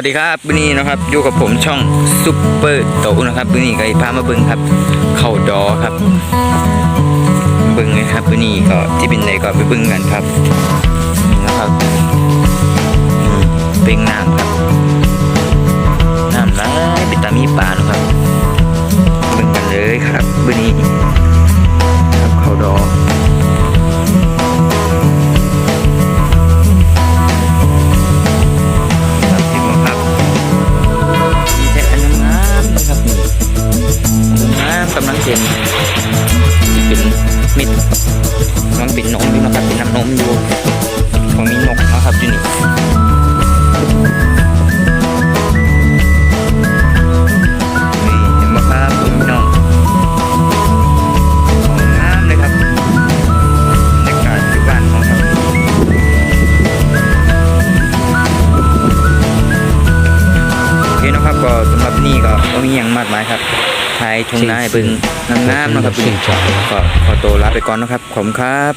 สวัสดีครับวันนี้นะครับอยู่กับผมช่องซุปเปอร์โตนะครับวันนี้ก็พามาเบิ้งครับ เข่าดอครับ เบิ้งเลยครับวันนี้ก็ที่เป็นไรก็ไปเบิ้งกันครับนี่นะครับเป็นน้ำครับน้ำไหลเป็นตามีปลานะครับามกำลังเป็นเป็นมิดมันเป็นนมอยู่นะครับเป็นน้ำนมอยู่ของมีนกนะครับอยู่นี่มีเห็นไหมครับผมพี่น้องของงามเลยครับบรรยากาศที่บ้านของครับโอเคนะครับก็สำหรับนี่ก็มีอย่างมากมายครับ ทายทุ่งนาให้เบึงงามๆเนาะครับเสียงจอยก็ขอตัวลาไปก่อนนะครับขอบคุณครับ